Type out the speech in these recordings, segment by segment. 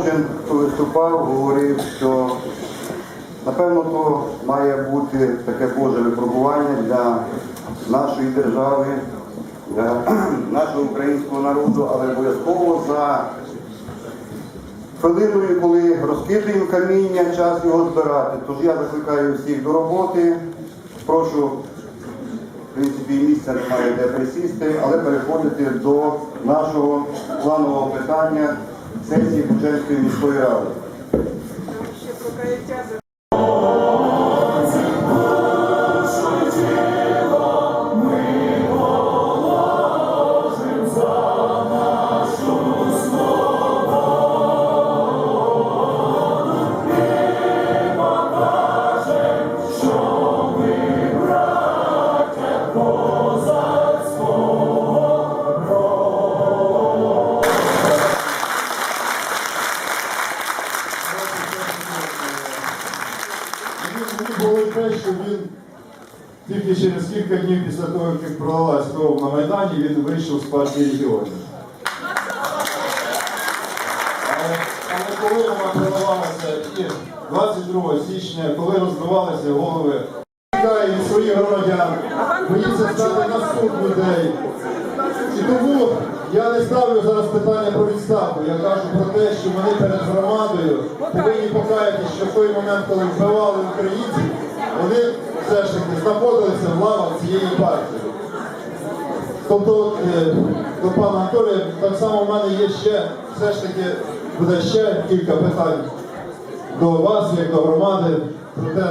кожен, хто виступав, говорив, що напевно то має бути таке Боже випробування для нашої держави, для нашого українського народу, але обов'язково за хвилиною, коли розкидаємо каміння, час його збирати. Тож я закликаю всіх до роботи. Прошу, в принципі, місця немає де присісти, але переходити до нашого планового питання сесії Бучанської міської ради. Те, що він тільки через кілька днів після того, як пролилась кров на Майдані, він вийшов з партії регіонів. Але, але коли вона проливалася і 22 січня, коли розбивалися голови, від своїх громадян, боїться стати на суд людей. І тому я не ставлю зараз питання про відставку. Я кажу про те, що вони перед громадою повинні покаятися, що в той момент, коли вбивали українців, вони все ж таки знаходилися в лавах цієї партії. Тобто е, до пана Анатолія, так само в мене є ще все ж таки буде ще кілька питань до вас, як до громади, про те,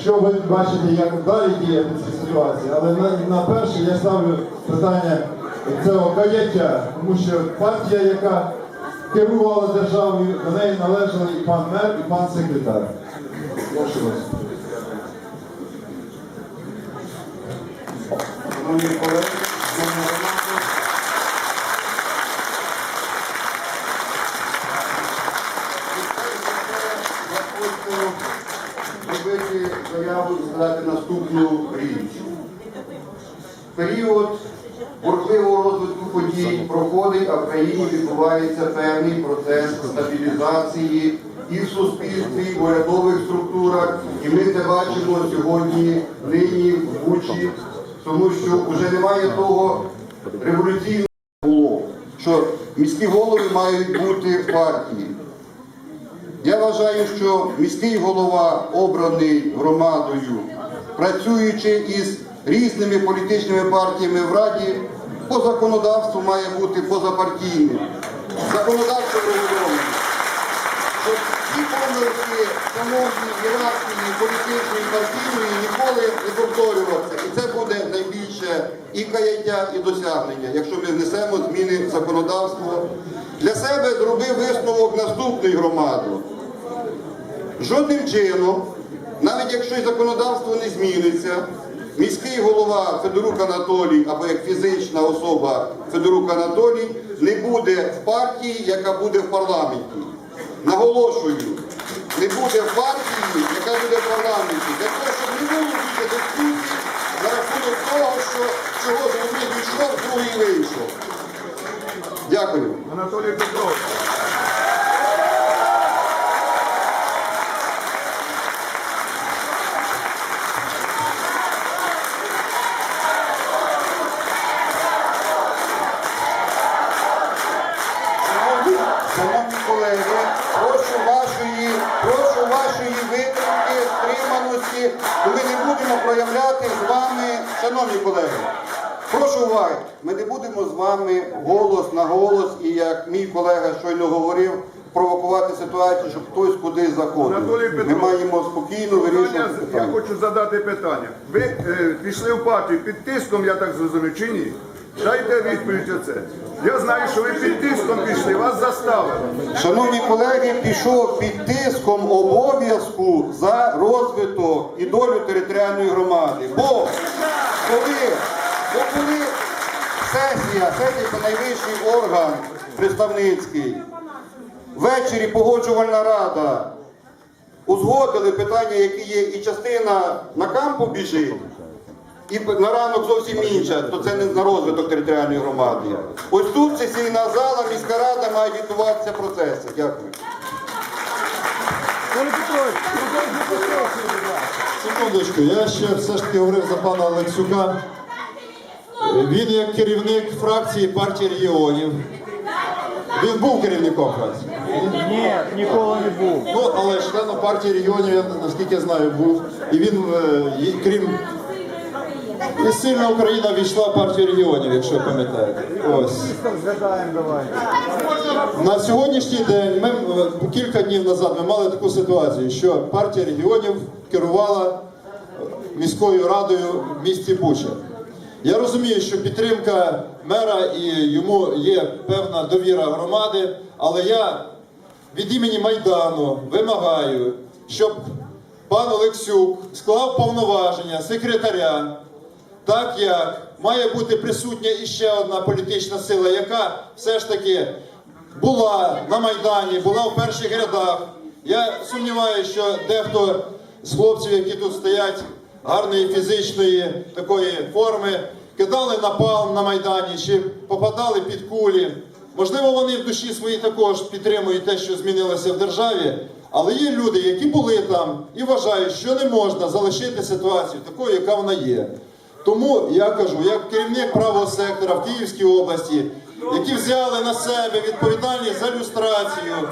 що ви бачите, як далі діяти в цій ситуації. Але на, на перше я ставлю питання цього каяття, тому що партія, яка керувала державою, до неї належали і пан мер, і пан секретар. Прошу вас. Шановні колеги, зробити заяву і сказати наступну річ. Період бурхливого розвитку подій проходить, а в країні відбувається певний процес стабілізації і в суспільстві, і в урядових структурах. І ми це бачимо сьогодні, нині в Бучі, тому що вже немає того революційного було, що міські голови мають бути в партії. Я вважаю, що міський голова, обраний громадою, працюючи із різними політичними партіями в Раді, по законодавству має бути позапартійним. Законодавство регульоване. Помилки, шановні ієрархії, політичної, партійної, ніколи не повторюватися. І це буде найбільше і каяття, і досягнення, якщо ми внесемо зміни в законодавство. Для себе зробив висновок наступної громади. Жодним чином, навіть якщо й законодавство не зміниться, міський голова Федорук Анатолій або як фізична особа Федорук Анатолій не буде в партії, яка буде в парламенті. Наголошую, не буде партії, яка буде в парламенті. Для того, щоб не було більше дискусій на рахунок того, що чого з одних війшов, другий вийшов. Дякую. Анатолій Петрович. Бо ми не будемо проявляти з вами, шановні колеги, прошу уваги, ми не будемо з вами голос на голос і як мій колега щойно говорив, провокувати ситуацію, щоб хтось кудись заходив. Ми маємо спокійно вирішувати Питання, я хочу задати питання. Ви е, пішли в партію під тиском, я так зрозумів, чи ні? Дайте відповідь оце. Я знаю, що ви під тиском пішли, вас заставили. Шановні колеги, пішов під тиском обов'язку за розвиток і долю територіальної громади. Бо коли, бо коли сесія, сесія це найвищий орган представницький, ввечері погоджувальна рада узгодили питання, які є, і частина на кампу біжить, і на ранок зовсім інша, то це не на розвиток територіальної громади. Ось тут сесійна зала, міська рада має відбуватися процеси. Дякую. Секундочку, я ще все ж таки говорив за пана Олексюка. Він як керівник фракції партії регіонів. Він був керівником фракції. Ні, ніколи не був. Ну, але членом партії регіонів, я наскільки знаю, був. І він, е, крім і сильна Україна війшла в партію регіонів, якщо пам'ятаєте. Ось. На сьогоднішній день ми е, кілька днів назад ми мали таку ситуацію, що партія регіонів керувала е, міською радою в місті Буча. Я розумію, що підтримка мера і йому є певна довіра громади, але я від імені Майдану вимагаю, щоб пан Олексюк склав повноваження секретаря так як має бути присутня іще одна політична сила, яка все ж таки була на Майдані, була в перших рядах. Я сумніваюся, що дехто з хлопців, які тут стоять, гарної фізичної такої форми, кидали напалм на Майдані чи попадали під кулі. Можливо, вони в душі своїй також підтримують те, що змінилося в державі. Але є люди, які були там і вважають, що не можна залишити ситуацію такою, яка вона є. Тому я кажу, як керівник правого сектора в Київській області, які взяли на себе відповідальність за люстрацію,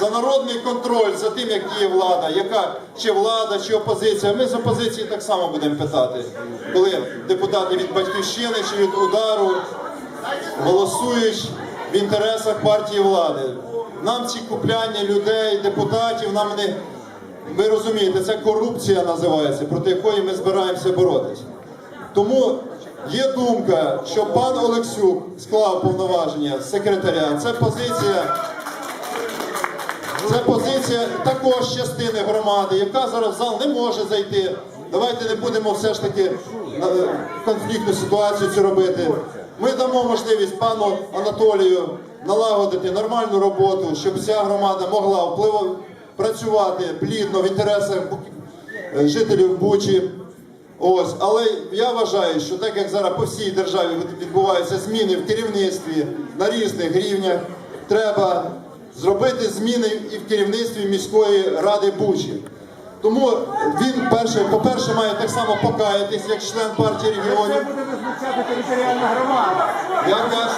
за народний контроль за тим, як діє влада, яка чи влада, чи опозиція. Ми з опозиції так само будемо питати, коли депутати від батьківщини чи від удару голосують в інтересах партії влади. Нам ці купляння людей, депутатів, нам не ви розумієте, це корупція називається, проти якої ми збираємося боротися. Тому є думка, що пан Олексюк склав повноваження секретаря. Це позиція. Це позиція також частини громади, яка зараз в зал не може зайти. Давайте не будемо все ж таки е, конфліктну ситуацію цю робити. Ми дамо можливість пану Анатолію налагодити нормальну роботу, щоб вся громада могла впливо працювати плідно в інтересах е, жителів Бучі. Ось, але я вважаю, що так як зараз по всій державі відбуваються зміни в керівництві на різних рівнях, треба зробити зміни і в керівництві міської ради Бучі. Тому він перше, по-перше, має так само покаятись, як член партії Це регіонів. буде визначати територіальна громада. Я кажу,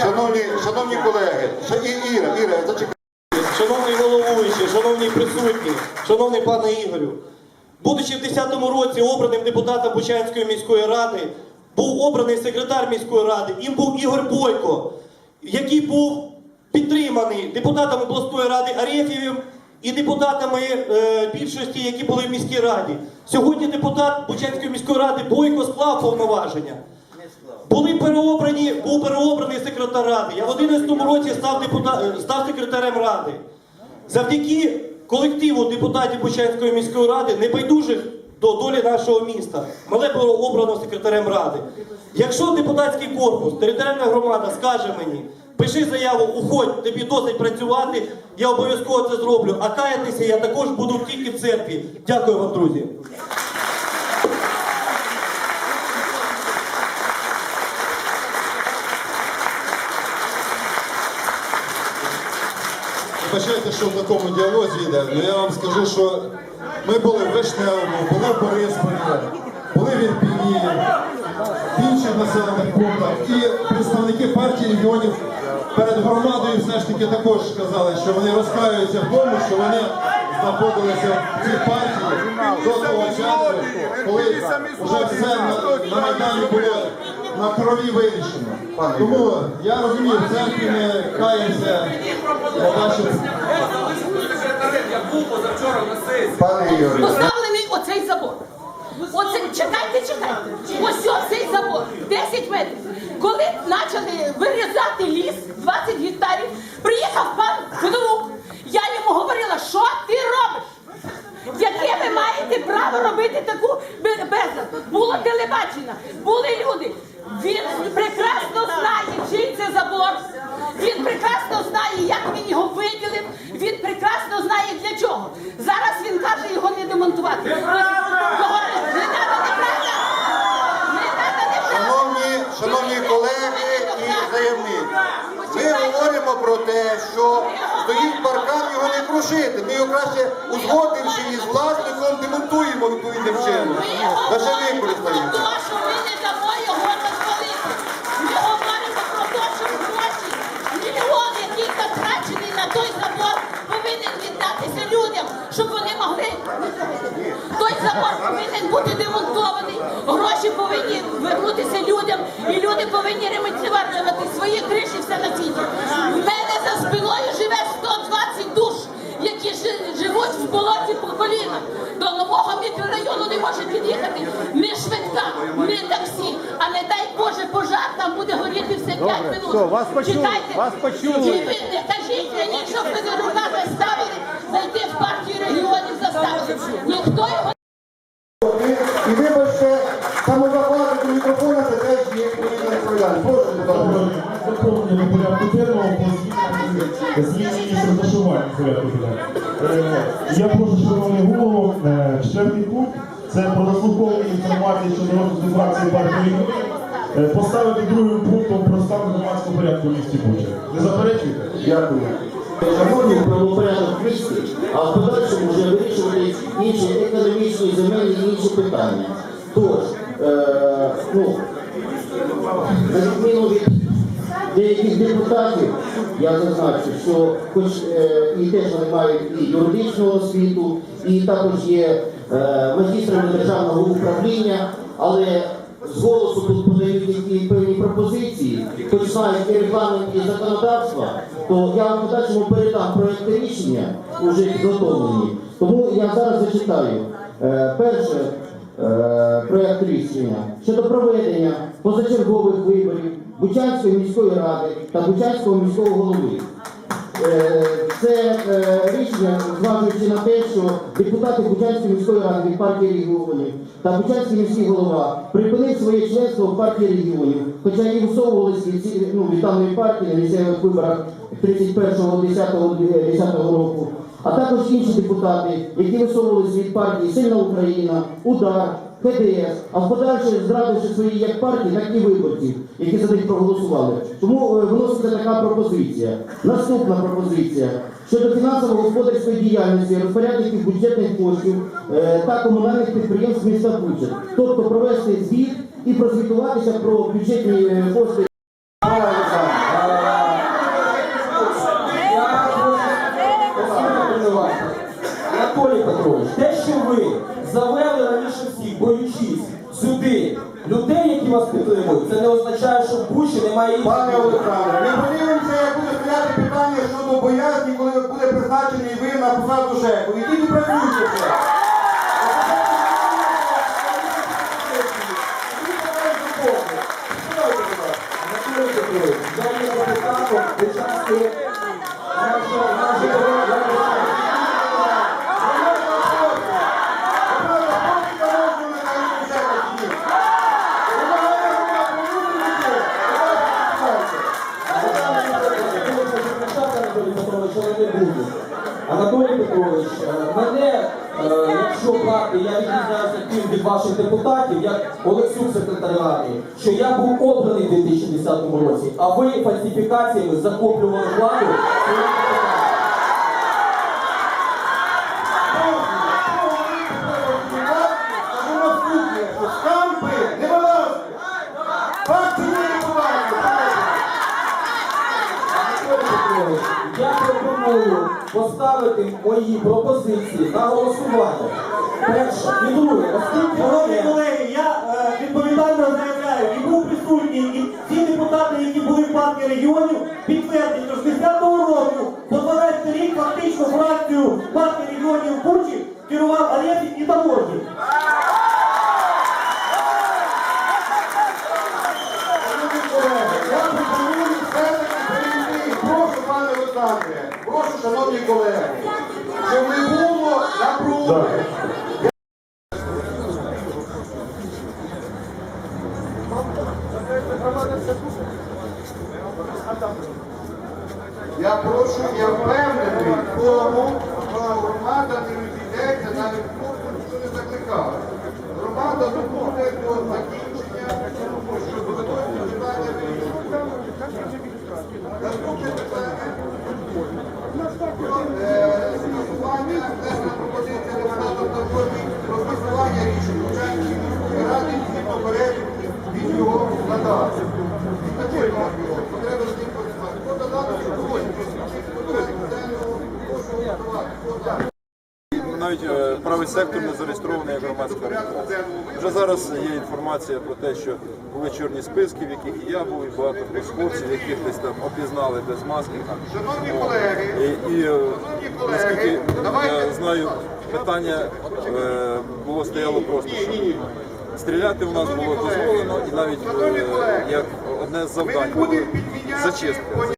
Шановні, шановні колеги, і Іра, Іра, зачекай. Шановний головуючий, шановні присутні, шановний пане Ігорю, будучи в 10-му році обраним депутатом Бучанської міської ради, був обраний секретар міської ради, їм був Ігор Бойко, який був підтриманий депутатом обласної ради Арефєвим і депутатами е, більшості, які були в міській раді. Сьогодні депутат Бучанської міської ради Бойко склав повноваження. Були переобрані, був переобраний секретар ради. Я в 11 році став, депутат, е, став секретарем ради. Завдяки колективу депутатів Бучанської міської ради, небайдужих до долі нашого міста, Мале було обрано секретарем ради. Якщо депутатський корпус, територіальна громада скаже мені, пиши заяву, уходь, тобі досить працювати, я обов'язково це зроблю. А каятися я також буду тільки в церкві. Дякую вам, друзі. Вибачайте, що в такому діалозі йде, але я вам скажу, що ми були в Вишневому, були в Борисполі, були в Ірпіні, в інших населених пунктах. І представники партії регіонів перед громадою все ж таки також сказали, що вони розкаюються в тому, що вони знаходилися в цій партії до того часу, коли вже все на, на Майдані було на крові вирішено. Тому я розумію, в церкві ми каємося. Я бачу, був позавчора на сесії. Пане Ігорю, Поставлений оцей забор. Оце, чекайте, чекайте. Ось цей забор, 10 метрів. Коли почали вирізати ліс, 20 гектарів, приїхав пан Федорук. Я йому говорила, що ти робиш? Яке ви маєте право робити таку бе- безлад? Було телебачення, були люди. Він прекрасно знає, чий це забор. Він прекрасно знає, як він його виділив. Він прекрасно знає для чого. Зараз він каже його не демонтувати. Його про те, що стоїть паркан, крушити. Ми його краще узгодивши із власником, демонтуємо відповідним чином. Лише використаємо. Ми не дамо його розвалити. Ми говоримо про те, гроші, мільйон, який затрачений на той забор, повинен віддатися людям, щоб вони могли. Той забор повинен бути демонтований, гроші повинні вернутися людям, і люди повинні ремонтувати свої криші, все на світі. В мене за спиною живе 120 душ, в болоті по коліна. До нового мікрорайону не може під'їхати. ні швидка, ми таксі, а не дай Боже пожар, там буде горіти все 5 минут. все, вас почули, Читайте. вас почули. І ви не кажіть мені, що рука заставили зайти в партію регіонів заставили. Ніхто його Я прошу, шановний голову, е, четвертий пункт, це про заслуховування інформації щодо розвитку фракції партії е, поставити другим пунктом про стан громадського порядку в місті Буча. Не заперечуєте? Дякую. Шановні правопорядок місті, а в подальшому вже вирішувати інші економічні, земельні і інші питання. Тож, е, ну, на відміну від деяких депутатів, я зазначу, що хоч е, і теж вони мають і юридичну освіту, і також є е, магістрами державного управління, але з голосу тут подають які певні пропозиції, хоч знають і регламент і законодавства, то я вам подальшому передам проекти рішення, вже підготовлені. Тому я зараз зачитаю. Е, перше, е, проект рішення щодо проведення позачергових виборів Бучанської міської ради та Бучанського міського голови. Е, Це е, рішення, зважуючи на те, що депутати Бучанської міської ради від партії регіонів та Бучанський міський голова припинив своє членство в партії регіонів, хоча і висовувалися від, ну, від даної партії на місцевих виборах 31.10.10 року, а також інші депутати, які висовувалися від партії Сильна Україна, Удар, ХДС, а в подальше зрадивши свої як партії, так і виборців, які за них проголосували. Тому е, виноситься така пропозиція. Наступна пропозиція щодо фінансово-господарської діяльності розпорядників бюджетних коштів е, та комунальних підприємств міста Буча. Тобто провести звіт і прозвітуватися про бюджетні е, кошти. ЖЕКу. І працюйте це. Анатолій Петрович, я є депутатом Бучанської нашої нашої Анатолій Петрович, е, мене, е, якщо брати, я відрізняюся тим від ваших депутатів, як Олексюк секретаріаті, що я був обраний у 2010 році, а ви фальсифікаціями захоплювали владу. Поставити мої пропозиції на голосування. Перше і друге, оскільки Шановні колеги, я е, відповідально заявляю, і був присутній, і ті депутати, які були в партії регіонів, підтвердять, що з 10-го року по 12 рік фактично фракцію партії регіонів Бучі керував Алєпів і Таможник. Шановні колеги, я пропоную все-таки перейти. Прошу, пане Олександре, прошу, шановні колеги, щоб не було напруги. Я прошу, я впевнений в тому, що громада не розійдеться навіть в тому, що не закликала. Громада буде до закінчення, щоб готові питання вирішити. Наступне питання правий сектор не зареєстрований як громадська організація. Вже зараз є інформація про те, що були чорні списки, в яких і я був, і багато хлопців, яких десь там опізнали без маски. Шановні колеги, І, і е, наскільки я знаю, питання е, було стояло просто, що стріляти у нас було дозволено, і навіть е, як одне з завдань було зачистка.